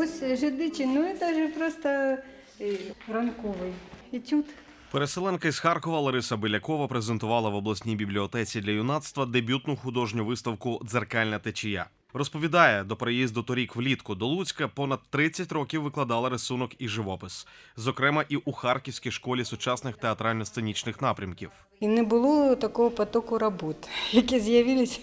Ось жидичі, ну це ж просто е, ранковий етюд. Переселенка із Харкова Лариса Белякова презентувала в обласній бібліотеці для юнацтва дебютну художню виставку Дзеркальна течія. Розповідає, до переїзду торік влітку до Луцька понад 30 років викладала рисунок і живопис, зокрема і у Харківській школі сучасних театрально-сценічних напрямків. І не було такого потоку робот, які з'явились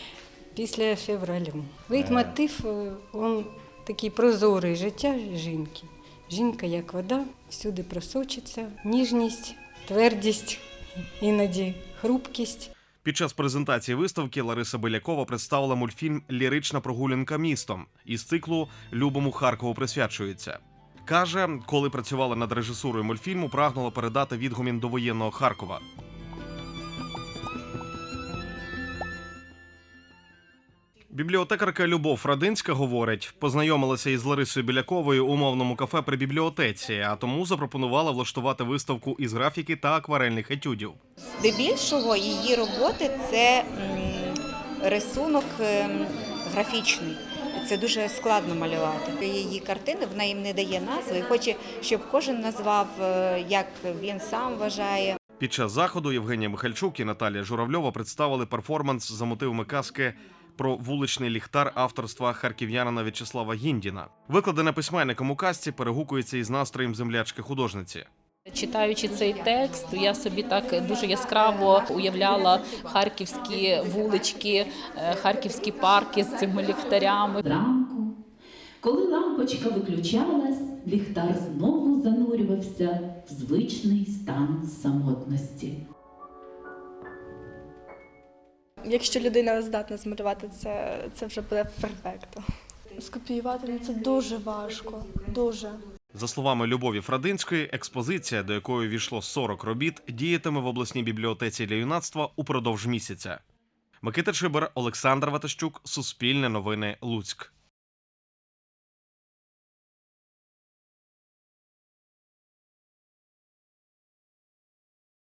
після февралю. Лейтмотив, е, він такий прозорий життя жінки. Жінка як вода, всюди просочиться, ніжність, твердість, іноді хрупкість. Під час презентації виставки Лариса Белякова представила мультфільм Лірична прогулянка містом із циклу Любому Харкову присвячується. Каже, коли працювала над режисурою мультфільму, прагнула передати відгумін до воєнного Харкова. Бібліотекарка Любов Радинська говорить, познайомилася із Ларисою Біляковою у мовному кафе при бібліотеці, а тому запропонувала влаштувати виставку із графіки та акварельних етюдів. Здебільшого її роботи це рисунок ем, графічний. Це дуже складно малювати. Її картини вона їм не дає назви і хоче, щоб кожен назвав, е, як він сам вважає. Під час заходу Євгенія Михальчук і Наталія Журавльова представили перформанс за мотивами казки про вуличний ліхтар авторства харків'янина В'ячеслава Гіндіна. Викладене письменником у казці перегукується із настроєм землячки художниці. Читаючи цей текст, я собі так дуже яскраво уявляла харківські вулички, е, харківські парки з цими ліхтарями. Зранку, коли лампочка виключалась, ліхтар знову занурювався в звичний стан самотності. Якщо людина здатна змалювати це, це вже буде перфекто. Скопіювати це дуже важко, дуже. За словами Любові Фрадинської, експозиція, до якої війшло 40 робіт, діятиме в обласній бібліотеці для юнацтва упродовж місяця. Микита Чибер, Олександр Ватащук, Суспільне новини, Луцьк.